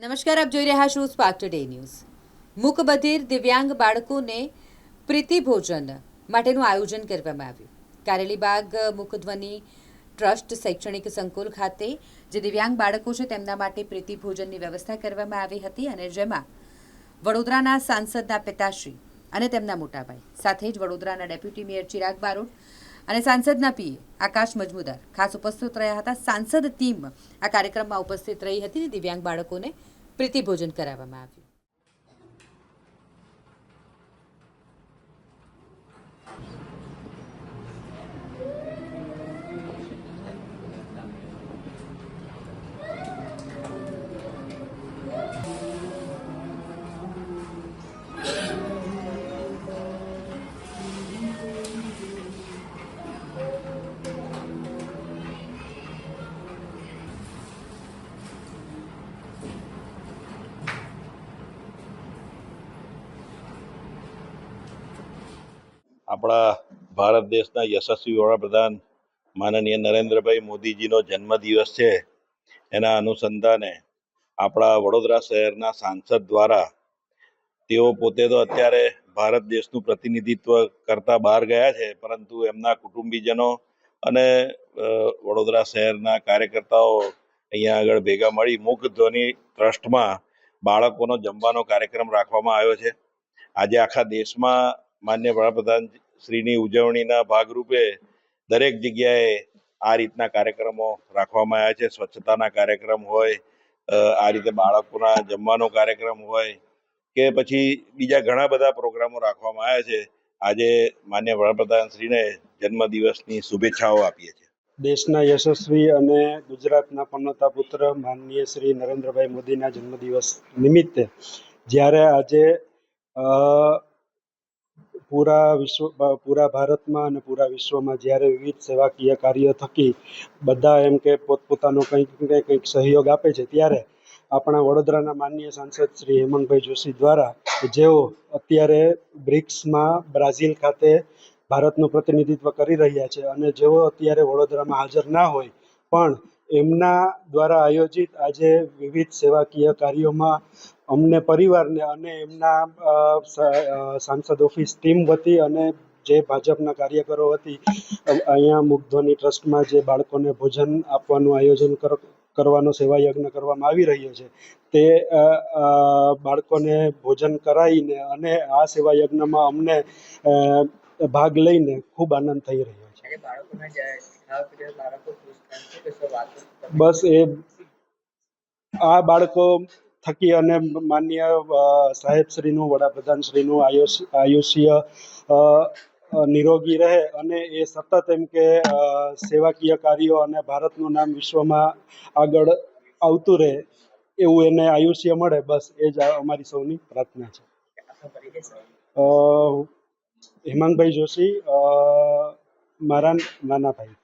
નમસ્કાર, આપ જોઈ રહ્યા છો સ્પાર્ક ટુડે ન્યૂઝ. મૂકબધિર દિવ્યાંગ બાળકોને પ્રીતિ ભોજન માટેનું આયોજન કરવામાં આવ્યું. કારેલીબાગ મુખધ્વની ટ્રસ્ટ શૈક્ષણિક સંકુલ ખાતે જે દિવ્યાંગ બાળકો છે તેમના માટે પ્રીતિ ભોજનની વ્યવસ્થા કરવામાં આવી હતી અને જેમાં વડોદરાના સાંસદના પિતાશ્રી અને તેમના મોટાભાઈ, સાથે જ વડોદરાના ડેપ્યુટી મેયર ચિરાગ બારોટ અને સાંસદના પીએ આકાશ મજમુદાર. ખાસ ઉપસ્થિત રહ્યા હતા સાંસદ ટીમ આ કાર્યક્રમમાં ઉપસ્થિત રહી હતી દિવ્યાંગ બાળકોને પ્રીતિભોજન કરાવવામાં આવ્યું. આપણા ભારત દેશના યશસ્વી વડાપ્રધાન માનનીય નરેન્દ્રભાઈ મોદીજીનો જન્મદિવસ છે. એના અનુસંધાને આપણા વડોદરા શહેરના સાંસદ દ્વારા તેઓ પોતે તો અત્યારે ભારત દેશનું પ્રતિનિધિત્વ કરતા બહાર ગયા છે, પરંતુ એમના કુટુંબીજનો અને વડોદરા શહેરના કાર્યકર્તાઓ અહીંયા આગળ ભેગા મળી મુખ ધ્વનિ ટ્રસ્ટમાં બાળકોનો જમવાનો કાર્યક્રમ રાખવામાં આવ્યો છે. આજે આખા દેશમાં માન્ય વડાપ્રધાન શ્રીની ઉજવણીના ભાગરૂપે દરેક જગ્યાએ આ રીતના કાર્યક્રમો રાખવામાં આવ્યા છે. સ્વચ્છતાના કાર્યક્રમ હોય આ રીતે બાળકોના જમવાનો કાર્યક્રમ હોય કે પછી બીજા ઘણા બધા પ્રોગ્રામો રાખવામાં આવ્યા છે. આજે માન્ય વડાપ્રધાન શ્રીને જન્મદિવસની શુભેચ્છાઓ આપીએ છીએ. દેશના યશસ્વી અને ગુજરાતના પન્નતા પુત્ર માનનીય શ્રી નરેન્દ્રભાઈ મોદીના જન્મદિવસ નિમિત્તે જ્યારે આજે પૂરા વિશ્વ પૂરા ભારતમાં અને પૂરા વિશ્વમાં જ્યારે વિવિધ સેવાકીય કાર્ય થકી બધા એમ કે પોતપોતાનો કંઈક ને કંઈક સહયોગ આપે છે, ત્યારે આપણા વડોદરાના માનનીય સાંસદ શ્રી હેમંતભાઈ જોશી દ્વારા જેઓ અત્યારે બ્રિક્સમાં બ્રાઝિલ ખાતે ભારતનું પ્રતિનિધિત્વ કરી રહ્યા છે અને જેઓ અત્યારે વડોદરામાં હાજર ના હોય, પણ એમના દ્વારા આયોજિત આજે વિવિધ સેવાકીય કાર્યોમાં અમને પરિવારને અને એમના સાંસદ ઓફિસ ટીમ વતી અને જે ભાજપના કાર્યકરો હતી અહીંયા મુગ્ધોની ટ્રસ્ટમાં જે બાળકોને ભોજન આપવાનું આયોજન કર કરવાનો સેવા યજ્ઞ કરવામાં આવી રહ્યો છે તે બાળકોને ભોજન કરાવીને અને આ સેવા યજ્ઞમાં અમને ભાગ લઈને ખૂબ આનંદ થઈ રહ્યો છે. બસ એ આ બાળકો થકી અને માન્ય સાહેબશ્રીનું વડાપ્રધાનશ્રીનું આયુષ, આયુષ્ય નિરોગી રહે અને એ સતત એમ કે સેવાકીય કાર્યો અને ભારતનું નામ વિશ્વમાં આગળ આવતું રહે એવું એને આયુષ્ય મળે, બસ એ જ અમારી સૌની પ્રાર્થના છે. હેમાંગભાઈ જોશી મારા નાના ભાઈ